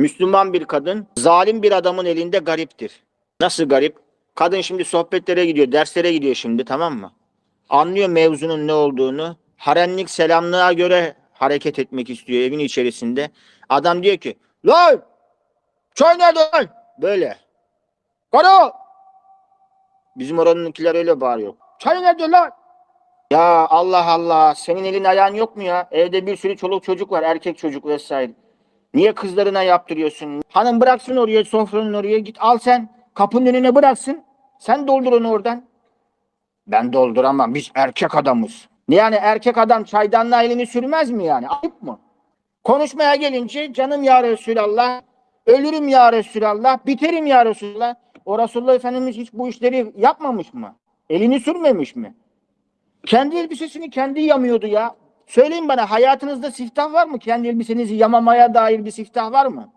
Müslüman bir kadın zalim bir adamın elinde gariptir. Nasıl garip? Kadın şimdi sohbetlere gidiyor, derslere gidiyor şimdi tamam mı? Anlıyor mevzunun ne olduğunu. Harenlik selamlığa göre hareket etmek istiyor evin içerisinde. Adam diyor ki lan çay nerede lan? Böyle. Karo! Bizim oranınkiler öyle bağırıyor. Çay nerede lan? Ya Allah Allah senin elin ayağın yok mu ya? Evde bir sürü çoluk çocuk var erkek çocuk vesaire. Niye kızlarına yaptırıyorsun? Hanım bıraksın oraya sofranın oraya git al sen kapının önüne bıraksın. Sen doldur onu oradan. Ben dolduramam biz erkek adamız. Yani erkek adam çaydanlığa elini sürmez mi yani? Ayıp mı? Konuşmaya gelince canım ya Resulallah, ölürüm ya Resulallah, biterim ya Resulallah. O Resulullah Efendimiz hiç bu işleri yapmamış mı? Elini sürmemiş mi? Kendi elbisesini kendi yamıyordu ya. Söyleyin bana hayatınızda siftah var mı? Kendi elbisenizi yamamaya dair bir siftah var mı?